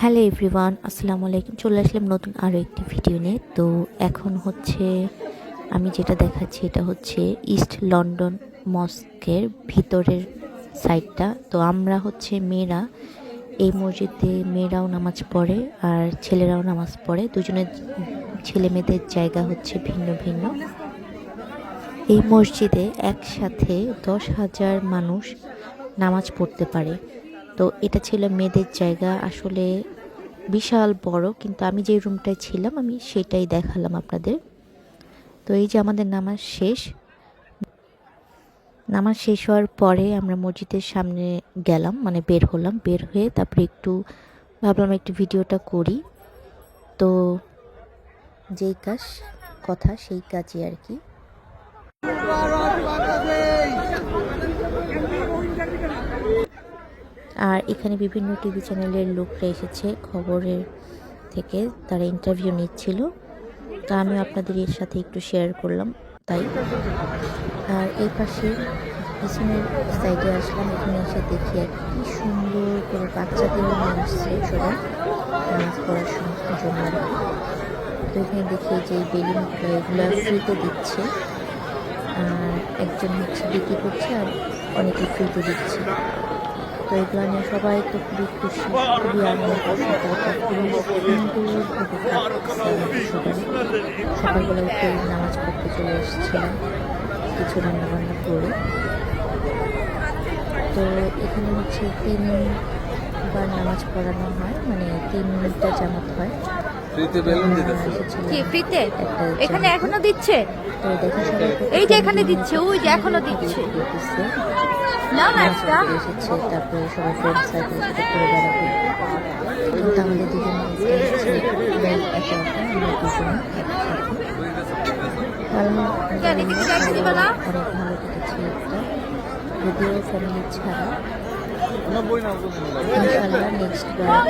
Hello everyone, আসসালামু আলাইকুম। চলে আসলাম নতুন আরও একটি ভিডিও নিয়ে। তো এখন হচ্ছে আমি যেটা দেখাচ্ছি, এটা হচ্ছে ইস্ট লন্ডন মস্কের ভিতরের সাইডটা তো আমরা হচ্ছে মেয়েরা, এই মসজিদে মেয়েরাও নামাজ পড়ে আর ছেলেরাও নামাজ পড়ে। দুজনের ছেলে মেয়েদের জায়গা হচ্ছে ভিন্ন ভিন্ন। এই মসজিদে একসাথে দশ হাজার মানুষ নামাজ পড়তে পারে। তো এটা ছিল মেয়েদের জায়গা। আসলে বিশাল বড়, কিন্তু আমি যে রুমটায় ছিলাম, আমি সেটাই দেখালাম আপনাদের। তো এই যে আমাদের নামাজ শেষ। নামাজ শেষ হওয়ার পরে আমরা মসজিদের সামনে গেলাম মানে বের হলাম। বের হয়ে তারপরে একটু ভাবলাম একটু ভিডিওটা করি। তো যেই কাজ, কথা সেই কাজই আর কি। আর এখানে বিভিন্ন টিভি চ্যানেলের লোকরা এসেছে খবরের থেকে, তারা ইন্টারভিউ নিচ্ছিল। তা আমি আপনাদের এর সাথে একটু শেয়ার করলাম, তাই। আর এই পাশে পিছনের সাইডে আসলাম, এখানে এসে দেখি কি সুন্দর করে বাচ্চাদের নিয়ে আসছে সবাই পড়ার সম- জন্য। তো এখানে দেখি যে বেলুনগুলো এগুলো ফ্রিতে দিচ্ছে, আর একজন হচ্ছে বিক্রি করছে আর অনেকে ফ্রিতে দিচ্ছে। তো এগুলো নিয়ে সবাই তো খুবই খুশি। খুবই আনন্দ সকালবেলা উঠে নামাজ পড়তে চলে এসেছিলাম। কিছু রান্না বান্না করে। তো এখানে হচ্ছে তিনবার নামাজ পড়ানো হয় মানে তিনটা জামাত হয়। ফ্রিতে বেলুন দিতেছে কি ফ্রিতে? এখানে এখনও দিচ্ছে? তো দেখো সবাই এই যে এখানে দিচ্ছে, ওই যে এখনও দিচ্ছে। এসেছে তারপরে সবাই ফ্রেন্ড সার্কেল সাথে করে বেড়াবে। কিন্তু আমাদের দুজন হচ্ছে একে একে আমরা দুজন একসাথে? অনেক ভালো কেটেছে একটা। যদিও ফ্যামিলি ছাড়া। ইনশাল্লাহ নেক্সট বার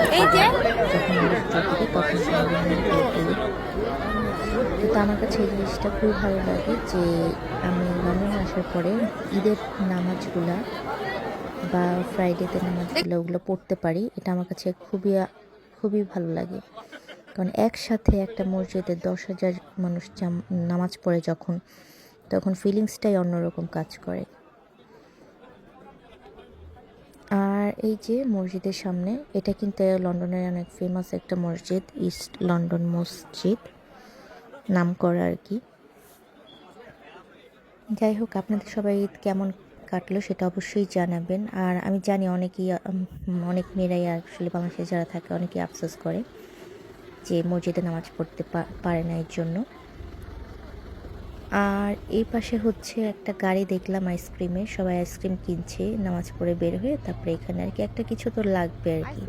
যখন আমরা তখন কিন্তু আমার কাছে এই জিনিসটা খুবই ভালো লাগে যে আমি লন্ডনে আসার পরে ঈদের নামাজগুলা বা ফ্রাইডেতে নামাজগুলো ওগুলো পড়তে পারি, এটা আমার কাছে খুবই খুবই ভালো লাগে। কারণ একসাথে একটা মসজিদে দশ হাজার মানুষ নামাজ পড়ে যখন, তখন ফিলিংসটাই অন্যরকম কাজ করে। আর এই যে মসজিদের সামনে, এটা কিন্তু লন্ডনের অনেক ফেমাস একটা মসজিদ ইস্ট লন্ডন মসজিদ নাম করা আর কি যাই হোক আপনাদের সবাই ঈদ কেমন কাটলো সেটা অবশ্যই জানাবেন। আর আমি জানি অনেকেই অনেক মেয়েরাই আসলে বাংলাদেশে যারা থাকে অনেকেই আফসোস করে যে মসজিদে নামাজ পড়তে পারে না এর জন্য। আর এই পাশে হচ্ছে একটা গাড়ি দেখলাম আইসক্রিমের সবাই আইসক্রিম কিনছে নামাজ পড়ে বের হয়ে তারপরে এখানে আর কি একটা কিছু তো লাগবে আর কি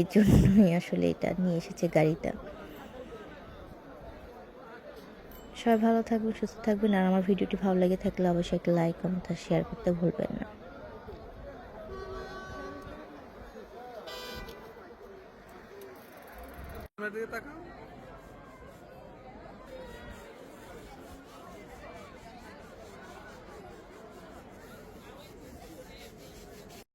এর জন্যই আসলে এটা নিয়ে এসেছে গাড়িটা। সবাই ভালো থাকবে সুস্থ থাকবেন, আর আমার ভিডিওটি ভালো লেগে থাকলে অবশ্যই একটা লাইক কমেন্ট আর শেয়ার করতে ভুলবেন না। দিকে তাকাও।